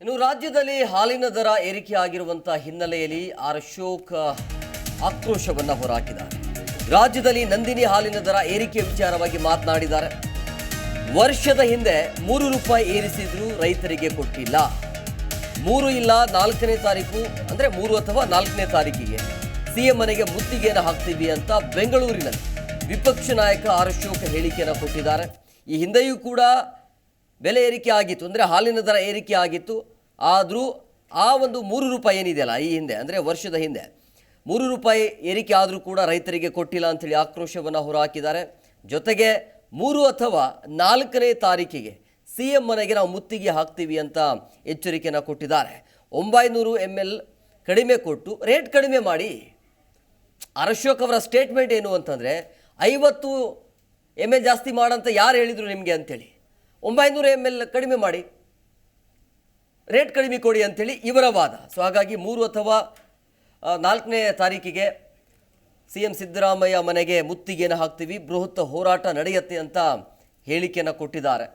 ಇನ್ನು ರಾಜ್ಯದಲ್ಲಿ ಹಾಲಿನ ದರ ಏರಿಕೆ ಆಗಿರುವಂತಹ ಹಿನ್ನೆಲೆಯಲ್ಲಿ ಆರ್ ಅಶೋಕ್ ಆಕ್ರೋಶವನ್ನ ಹೊರಹಾಕಿದ್ದಾರೆ ರಾಜ್ಯದಲ್ಲಿ ನಂದಿನಿ ಹಾಲಿನ ದರ ಏರಿಕೆ ವಿಚಾರವಾಗಿ ಮಾತನಾಡಿದ್ದಾರೆ. ವರ್ಷದ ಹಿಂದೆ ಮೂರು ರೂಪಾಯಿ ಏರಿಸಿದ್ರು ರೈತರಿಗೆ ಕೊಟ್ಟಿಲ್ಲ. ಮೂರು ಇಲ್ಲ, ನಾಲ್ಕನೇ ತಾರೀಕು, ಅಂದ್ರೆ ಮೂರು ಅಥವಾ ನಾಲ್ಕನೇ ತಾರೀಕಿಗೆ. ಸಿಎಂ ಮನೆಗೆ ಮುತ್ತಿಗೆಯನ್ನು ಹಾಕ್ತೀವಿ ಅಂತ ಬೆಂಗಳೂರಿನಲ್ಲಿ ವಿಪಕ್ಷ ನಾಯಕ ಆರ್ ಅಶೋಕ್ ಹೇಳಿಕೆಯನ್ನು ಕೊಟ್ಟಿದ್ದಾರೆ. ಈ ಹಿಂದೆಯೂ ಕೂಡ ಬೆಲೆ ಏರಿಕೆ ಆಗಿತ್ತು, ಅಂದರೆ ಹಾಲಿನ ದರ ಏರಿಕೆ ಆಗಿತ್ತು. ಆದರೂ ಆ ಒಂದು ಮೂರು ರೂಪಾಯಿ ಏನಿದೆಯಲ್ಲ ಈ ಹಿಂದೆ, ಅಂದರೆ ವರ್ಷದ ಹಿಂದೆ, ಮೂರು ರೂಪಾಯಿ ಏರಿಕೆ ಆದರೂ ಕೂಡ ರೈತರಿಗೆ ಕೊಟ್ಟಿಲ್ಲ ಅಂಥೇಳಿ ಆಕ್ರೋಶವನ್ನು ಹೊರಹಾಕಿದ್ದಾರೆ. ಜೊತೆಗೆ ಮೂರು ಅಥವಾ ನಾಲ್ಕನೇ ತಾರೀಕಿಗೆ ಸಿ ಎಂ ಮನೆಗೆ ನಾವು ಮುತ್ತಿಗೆ ಹಾಕ್ತೀವಿ ಅಂತ ಎಚ್ಚರಿಕೆಯನ್ನು ಕೊಟ್ಟಿದ್ದಾರೆ. ಒಂಬೈನೂರು ಎಂ ಎಲ್ ಕಡಿಮೆ ಕೊಟ್ಟು ರೇಟ್ ಕಡಿಮೆ ಮಾಡಿ. ಅರಶೋಕ್ ಅವರ ಸ್ಟೇಟ್ಮೆಂಟ್ ಏನು ಅಂತಂದರೆ, ಐವತ್ತು ಎಂ ಎಲ್ ಜಾಸ್ತಿ ಮಾಡಂತ ಯಾರು ಹೇಳಿದರು ನಿಮಗೆ ಅಂತೇಳಿ. ಒಂಬೈನೂರು ಎಂ ಎಲ್ ಕಡಿಮೆ ಮಾಡಿ. ರೇಟ್ ಕಡಿಮೆ ಕೊಡಿ ಅಂಥೇಳಿ ಇವರ ವಾದ. ಸೊ ಹಾಗಾಗಿ ಮೂರು ಅಥವಾ ನಾಲ್ಕನೇ ತಾರೀಕಿಗೆ ಸಿ ಎಂ ಸಿದ್ದರಾಮಯ್ಯ ಮನೆಗೆ ಮುತ್ತಿಗೆಯನ್ನು ಹಾಕ್ತೀವಿ. ಬೃಹತ್ ಹೋರಾಟ ನಡೆಯುತ್ತೆ ಅಂತ ಹೇಳಿಕೆಯನ್ನು ಕೊಟ್ಟಿದ್ದಾರೆ.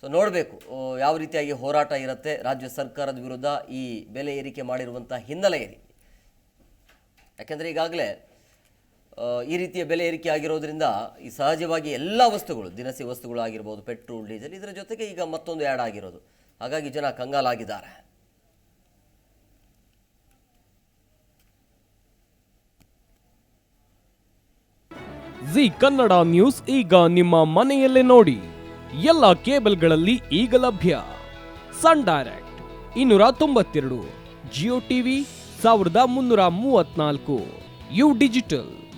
ಸೊ ನೋಡಬೇಕು ಯಾವ ರೀತಿಯಾಗಿ ಹೋರಾಟ ಇರುತ್ತೆ. ರಾಜ್ಯ ಸರ್ಕಾರದ ವಿರುದ್ಧ ಈ ಬೆಲೆ ಏರಿಕೆ ಮಾಡಿರುವಂಥ ಹಿನ್ನೆಲೆಯಲ್ಲಿ. ಯಾಕೆಂದರೆ ಈಗಾಗಲೇ ಈ ರೀತಿಯ ಬೆಲೆ ಏರಿಕೆ ಆಗಿರೋದ್ರಿಂದ ಈ ಸಹಜವಾಗಿ ಎಲ್ಲ ವಸ್ತುಗಳು, ದಿನಸಿ ವಸ್ತುಗಳು ಆಗಿರ್ಬೋದು, ಪೆಟ್ರೋಲ್, ಡೀಸೆಲ್ ಇದರ ಜೊತೆಗೆ ಈಗ ಮತ್ತೊಂದು ಆ್ಯಡ್ ಆಗಿರೋದು. ಹಾಗಾಗಿ ಜನ ಕಂಗಾಲಾಗಿದ್ದಾರೆ. ಜಿ ಕನ್ನಡ ನ್ಯೂಸ್ ಈಗ ನಿಮ್ಮ ಮನೆಯಲ್ಲೇ ನೋಡಿ. ಎಲ್ಲ ಕೇಬಲ್ಗಳಲ್ಲಿ ಈಗ ಲಭ್ಯ. ಸನ್ ಡೈರೆಕ್ಟ್ ಇನ್ನೂರ ತೊಂಬತ್ತೆರಡು, ಜಿಯೋ ಟಿವಿ ಸಾವಿರದ ಮುನ್ನೂರ ಮೂವತ್ನಾಲ್ಕು ಯು ಡಿಜಿಟಲ್.